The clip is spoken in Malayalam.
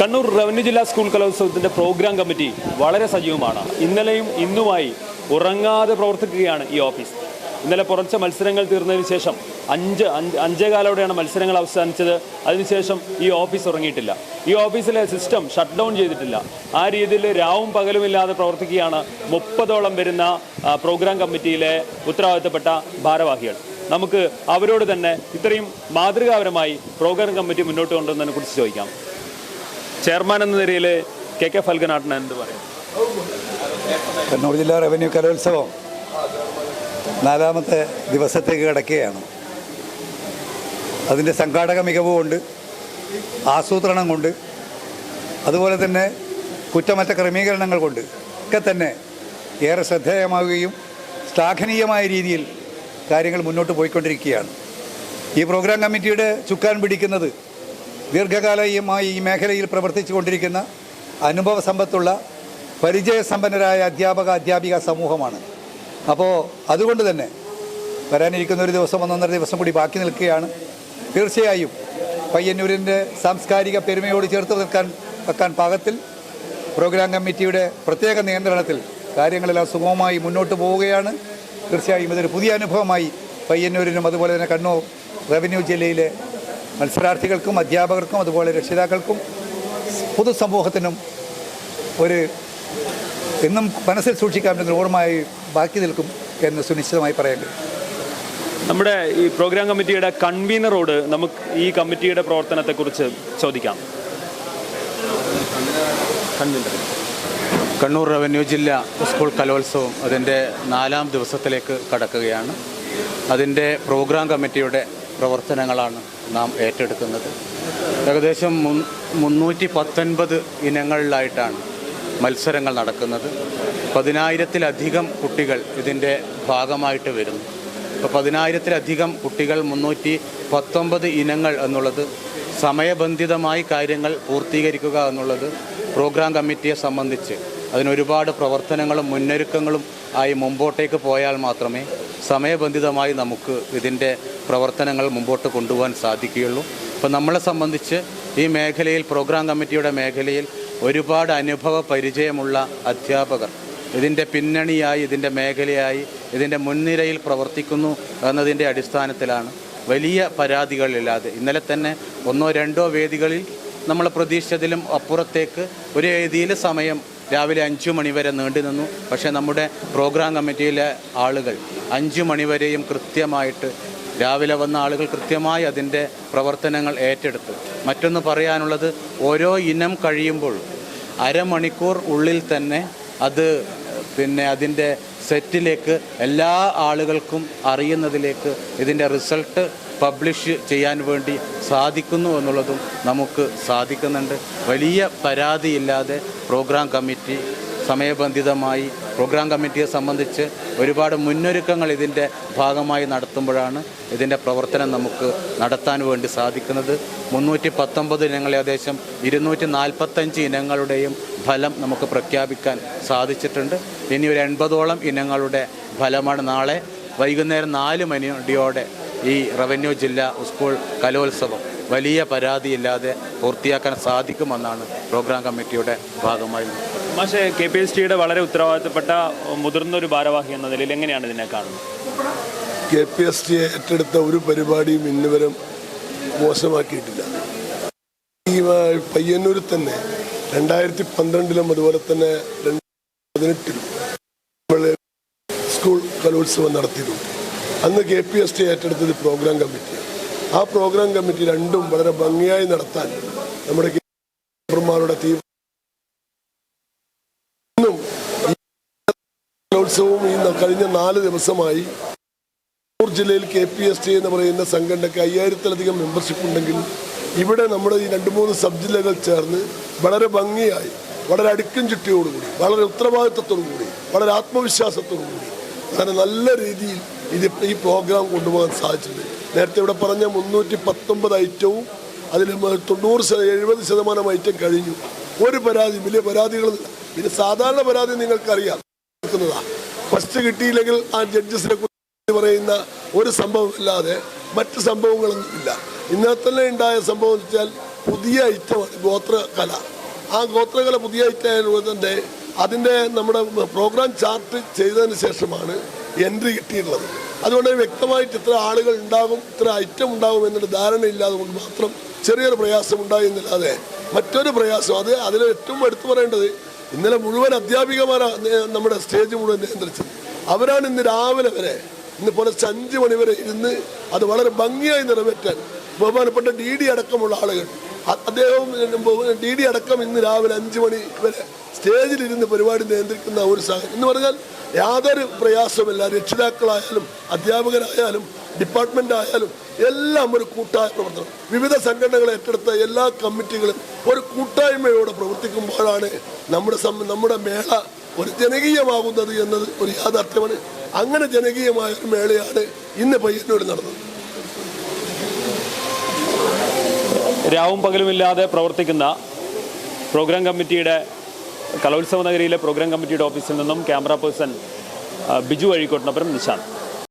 കണ്ണൂർ റവന്യൂ ജില്ലാ സ്കൂൾ കലോത്സവത്തിന്റെ പ്രോഗ്രാം കമ്മിറ്റി വളരെ സജീവമാണ്. ഇന്നലെയും ഇന്നുമായി ഉറങ്ങാതെ പ്രവർത്തിക്കുകയാണ് ഈ ഓഫീസ്. ഇന്നലെ പുറച്ച മത്സരങ്ങൾ തീർന്നതിന് ശേഷം അഞ്ച് അഞ്ച് അഞ്ചേകാലോടെയാണ് മത്സരങ്ങൾ അവസാനിച്ചത്. അതിനുശേഷം ഈ ഓഫീസ് ഉറങ്ങിയിട്ടില്ല. ഈ ഓഫീസിലെ സിസ്റ്റം ഷട്ട് ഡൗൺ ചെയ്തിട്ടില്ല. ആ രീതിയിൽ രാവും പകലുമില്ലാതെ പ്രവർത്തിക്കുകയാണ് മുപ്പതോളം വരുന്ന പ്രോഗ്രാം കമ്മിറ്റിയിലെ ഉത്തരവാദിത്തപ്പെട്ട ഭാരവാഹികൾ. നമുക്ക് അവരോട് തന്നെ ഇത്രയും മാതൃകാപരമായി പ്രോഗ്രാം കമ്മിറ്റി മുന്നോട്ട് കൊണ്ടുവന്നതിനെ കുറിച്ച് ചോദിക്കാം. ചെയർമാൻ എന്ന നിലയിൽ കെ കെ ഫൽഗനാട്ടിന് എന്ത് പറയും? കണ്ണൂർ ജില്ലാ റവന്യൂ കലോത്സവം നാലാമത്തെ ദിവസത്തേക്ക് കിടക്കുകയാണ്. അതിന്റെ സംഘാടക മികവ് കൊണ്ട് ആസൂത്രണം കൊണ്ട് അതുപോലെ തന്നെ കുറ്റമറ്റ ക്രമീകരണങ്ങൾ കൊണ്ട് ഒക്കെ തന്നെ ഏറെ ശ്രദ്ധേയമാവുകയും ശ്ലാഘനീയമായ രീതിയിൽ കാര്യങ്ങൾ മുന്നോട്ട് പോയിക്കൊണ്ടിരിക്കുകയാണ്. ഈ പ്രോഗ്രാം കമ്മിറ്റിയുടെ ചുക്കാൻ പിടിക്കുന്നത് ദീർഘകാലമായി ഈ മേഖലയിൽ പ്രവർത്തിച്ചു കൊണ്ടിരിക്കുന്ന അനുഭവ സമ്പത്തുള്ള പരിചയസമ്പന്നരായ അധ്യാപക അധ്യാപിക സമൂഹമാണ്. അപ്പോൾ അതുകൊണ്ട് തന്നെ വരാനിരിക്കുന്ന ഒരു ദിവസം ഒന്നൊന്നര ദിവസം കൂടി ബാക്കി നിൽക്കുകയാണ്. തീർച്ചയായും പയ്യന്നൂരിന്റെ സാംസ്കാരിക പെരുമയോട് ചേർത്ത് നിൽക്കാൻ വെക്കാൻ പാകത്തിൽ പ്രോഗ്രാം കമ്മിറ്റിയുടെ പ്രത്യേക നിയന്ത്രണത്തിൽ കാര്യങ്ങളെല്ലാം സുഗമമായി മുന്നോട്ട് പോവുകയാണ്. തീർച്ചയായും ഇതൊരു പുതിയ അനുഭവമായി പയ്യന്നൂരിനും അതുപോലെ തന്നെ കണ്ണൂർ റവന്യൂ ജില്ലയിലെ മത്സരാർത്ഥികൾക്കും അധ്യാപകർക്കും അതുപോലെ രക്ഷിതാക്കൾക്കും പൊതുസമൂഹത്തിനും ഒരു എന്നും മനസ്സിൽ സൂക്ഷിക്കാൻ പറ്റുന്ന ഓർമ്മയായി ബാക്കി നിൽക്കും എന്ന് സുനിശ്ചിതമായി പറയേണ്ടത് നമ്മുടെ ഈ പ്രോഗ്രാം കമ്മിറ്റിയുടെ കൺവീനറോട് നമുക്ക് ഈ കമ്മിറ്റിയുടെ പ്രവർത്തനത്തെക്കുറിച്ച് ചോദിക്കാം. കണ്ണൂർ റവന്യൂ ജില്ല സ്കൂൾ കലോത്സവം അതിന്റെ നാലാം ദിവസത്തിലേക്ക് കടക്കുകയാണ്. അതിന്റെ പ്രോഗ്രാം കമ്മിറ്റിയുടെ പ്രവർത്തനങ്ങളാണ് നാം ഏറ്റെടുക്കുന്നത്. ഏകദേശം മുന്നൂറ്റി പത്തൊൻപത് ഇനങ്ങളിലായിട്ടാണ് മത്സരങ്ങൾ നടക്കുന്നത്. പതിനായിരത്തിലധികം കുട്ടികൾ ഇതിന്റെ ഭാഗമായിട്ട് വരുന്നു. ഇപ്പോൾ പതിനായിരത്തിലധികം കുട്ടികൾ മുന്നൂറ്റി പത്തൊമ്പത് ഇനങ്ങൾ എന്നുള്ളത് സമയബന്ധിതമായി കാര്യങ്ങൾ പൂർത്തീകരിക്കുക എന്നുള്ളത് പ്രോഗ്രാം കമ്മിറ്റിയെ സംബന്ധിച്ച് അതിനൊരുപാട് പ്രവർത്തനങ്ങളും മുന്നൊരുക്കങ്ങളും ആയി മുമ്പോട്ടേക്ക് പോയാൽ മാത്രമേ സമയബന്ധിതമായി നമുക്ക് ഇതിന്റെ പ്രവർത്തനങ്ങൾ മുമ്പോട്ട് കൊണ്ടുപോകാൻ സാധിക്കുകയുള്ളൂ. അപ്പോൾ നമ്മളെ സംബന്ധിച്ച് ഈ മേഖലയിൽ പ്രോഗ്രാം കമ്മിറ്റിയുടെ മേഖലയിൽ ഒരുപാട് അനുഭവ പരിചയമുള്ള അധ്യാപകർ ഇതിന്റെ പിന്നണിയായി ഇതിന്റെ മേഖലയായി ഇതിന്റെ മുൻനിരയിൽ പ്രവർത്തിക്കുന്നു എന്നതിന്റെ അടിസ്ഥാനത്തിലാണ് വലിയ പരാതികളില്ലാതെ. ഇന്നലെ തന്നെ ഒന്നോ രണ്ടോ വേദികളിൽ നമ്മൾ പ്രതീക്ഷിച്ചതിലും അപ്പുറത്തേക്ക് ഒരു രീതിയിൽ സമയം രാവിലെ അഞ്ചു മണിവരെ നീണ്ടു നിന്നു. പക്ഷേ നമ്മുടെ പ്രോഗ്രാം കമ്മിറ്റിയിലെ ആളുകൾ അഞ്ചു മണിവരെയും കൃത്യമായിട്ട് രാവിലെ വന്ന ആളുകൾ കൃത്യമായി അതിന്റെ പ്രവർത്തനങ്ങൾ ഏറ്റെടുത്തു. മറ്റൊന്ന് പറയാനുള്ളത് ഓരോ ഇനം കഴിയുമ്പോൾ അരമണിക്കൂർ ഉള്ളിൽ തന്നെ അത് പിന്നെ അതിന്റെ സെറ്റിലേക്ക് എല്ലാ ആളുകൾക്കും അറിയുന്നതിലേക്ക് ഇതിന്റെ റിസൾട്ട് പബ്ലിഷ് ചെയ്യാൻ വേണ്ടി സാധിക്കുന്നു എന്നുള്ളതും നമുക്ക് സാധിക്കുന്നുണ്ട്. വലിയ പരാതിയില്ലാതെ പ്രോഗ്രാം കമ്മിറ്റി സമയബന്ധിതമായി പ്രോഗ്രാം കമ്മിറ്റിയെ സംബന്ധിച്ച് ഒരുപാട് മുന്നൊരുക്കങ്ങൾ ഇതിന്റെ ഭാഗമായി നടത്തുമ്പോഴാണ് ഇതിന്റെ പ്രവർത്തനം നമുക്ക് നടത്താൻ വേണ്ടി സാധിക്കുന്നത്. മുന്നൂറ്റി പത്തൊമ്പത് ഇനങ്ങൾ ഏകദേശം ഇരുന്നൂറ്റി നാൽപ്പത്തഞ്ച് ഇനങ്ങളുടെയും ഫലം നമുക്ക് പ്രഖ്യാപിക്കാൻ സാധിച്ചിട്ടുണ്ട്. ഇനി ഒരു എൺപതോളം ഇനങ്ങളുടെ ഫലമാണ് നാളെ വൈകുന്നേരം നാല് മണിയോടെ ഈ റവന്യൂ ജില്ലാ സ്കൂൾ കലോത്സവം. വലിയ പരാതിയില്ലാതെ പൂർത്തിയാക്കാൻ സാധിക്കുമെന്നാണ് പ്രോഗ്രാം കമ്മിറ്റിയുടെ ഭാഗമായി പക്ഷേ കെ പി എസ് ടിയുടെ വളരെ ഉത്തരവാദിത്തപ്പെട്ട മുതിർന്ന ഒരു ഭാരവാഹി എന്ന നിലയിൽ എങ്ങനെയാണ് ഇതിനെ കാണുന്നത്? കെ പി എസ് ടി ഏറ്റെടുത്ത ഒരു പരിപാടിയും ഇന്നുവരും മോശമാക്കിയിട്ടില്ല. ഈ പയ്യന്നൂരിൽ തന്നെ രണ്ടായിരത്തി പന്ത്രണ്ടിലും അതുപോലെ തന്നെ പതിനെട്ടിലും സ്കൂൾ കലോത്സവം നടത്തിയിട്ടുണ്ട്. അന്ന് കെ പി എസ് ടി ഏറ്റെടുത്തത് പ്രോഗ്രാം കമ്മിറ്റി ആ പ്രോഗ്രാം കമ്മിറ്റി രണ്ടും വളരെ ഭംഗിയായി നടത്താൻ നമ്മുടെ മെമ്പർമാരുടെ തീവ്ര ഇന്നും ഈ കലോത്സവവും ഈ കഴിഞ്ഞ നാല് ദിവസമായി കണ്ണൂർ ജില്ലയിൽ കെ പി എസ് ടി എന്ന് പറയുന്ന സംഘടനയ്ക്ക് അയ്യായിരത്തിലധികം മെമ്പർഷിപ്പ് ഉണ്ടെങ്കിൽ ഇവിടെ നമ്മുടെ ഈ രണ്ട് മൂന്ന് സബ് ജില്ലകൾ ചേർന്ന് വളരെ ഭംഗിയായി വളരെ അടുക്കും ചുറ്റിയോടുകൂടി വളരെ ഉത്തരവാദിത്വത്തോടുകൂടി വളരെ ആത്മവിശ്വാസത്തോടുകൂടി അങ്ങനെ നല്ല രീതിയിൽ ഇത് ഈ പ്രോഗ്രാം കൊണ്ടുപോകാൻ സാധിച്ചിട്ടുണ്ട്. നേരത്തെ ഇവിടെ പറഞ്ഞ മുന്നൂറ്റി പത്തൊമ്പത് ഐറ്റവും അതിൽ തൊണ്ണൂറ് എഴുപത് ശതമാനം ഐറ്റം കഴിഞ്ഞു. ഒരു പരാതി വലിയ പരാതികളില്ല. പിന്നെ സാധാരണ പരാതി നിങ്ങൾക്കറിയാം. നിൽക്കുന്നതാ ഫസ്റ്റ് കിട്ടിയില്ലെങ്കിൽ ആ ജഡ്ജസിനെ കുറിച്ച് പറയുന്ന ഒരു സംഭവം അല്ലാതെ മറ്റ് സംഭവങ്ങളൊന്നും ഇല്ല. ഇന്നലെ തന്നെ ഉണ്ടായ സംഭവം എന്ന് വെച്ചാൽ പുതിയ ഐറ്റമാണ് ഗോത്രകല. ആ ഗോത്രകല പുതിയ ഐറ്റം ആയതുകൊണ്ട് തന്നെ അതിന്റെ നമ്മുടെ പ്രോഗ്രാം ചാർട്ട് ചെയ്തതിന് ശേഷമാണ് എൻട്രി കിട്ടിയിട്ടുള്ളത്. അതുകൊണ്ട് വ്യക്തമായിട്ട് ഇത്ര ആളുകൾ ഉണ്ടാകും ഇത്ര ഐറ്റം ഉണ്ടാകും എന്നൊരു ധാരണയില്ലാതെ കൊണ്ട് മാത്രം ചെറിയൊരു പ്രയാസം ഉണ്ടായി എന്നല്ലാതെ മറ്റൊരു പ്രയാസം അത് അതിൽ ഏറ്റവും എടുത്തു പറയേണ്ടത് ഇന്നലെ മുഴുവൻ അധ്യാപികമാരാണ് നമ്മുടെ സ്റ്റേജ് മുഴുവൻ നിയന്ത്രിച്ചത്. അവരാണ് ഇന്ന് രാവിലെ വരെ ഇന്ന് പുലർച്ചെ അഞ്ച് മണിവരെ ഇരുന്ന് അത് വളരെ ഭംഗിയായി നിറവേറ്റാൻ ബഹുമാനപ്പെട്ട ഡി ഡി അടക്കമുള്ള ആളുകൾ. അദ്ദേഹവും ഡി ഡി അടക്കം ഇന്ന് രാവിലെ അഞ്ച് മണി വരെ സ്റ്റേജിലിരുന്ന് പരിപാടി നിയന്ത്രിക്കുന്ന ഒരു സാഹചര്യം. എന്ന് പറഞ്ഞാൽ യാതൊരു പ്രയാസവുമില്ല. രക്ഷിതാക്കളായാലും അധ്യാപകരായാലും ഡിപ്പാർട്ട്മെന്റ് ആയാലും എല്ലാം ഒരു കൂട്ടായ പ്രവർത്തനം. വിവിധ സംഘടനകൾ ഏറ്റെടുത്ത എല്ലാ കമ്മിറ്റികളും ഒരു കൂട്ടായ്മയോടെ പ്രവർത്തിക്കുമ്പോഴാണ് നമ്മുടെ നമ്മുടെ മേള ഒരു ജനകീയമാകുന്നത് എന്നത് ഒരു യാഥാർത്ഥ്യമാണ്. അങ്ങനെ ജനകീയമായ ഒരു മേളയാണ് ഇന്ന് പയ്യന്നൂർ നടന്നത്. രാവും പകലുമില്ലാതെ പ്രവർത്തിക്കുന്ന പ്രോഗ്രാം കമ്മിറ്റിയുടെ കലോത്സവ നഗരിയിലെ പ്രോഗ്രാം കമ്മിറ്റിയുടെ ഓഫീസിൽ നിന്നും ക്യാമറ പേഴ്സൺ ബിജു അഴിക്കോട്ടിനൊപ്പം നിശാന്ത്.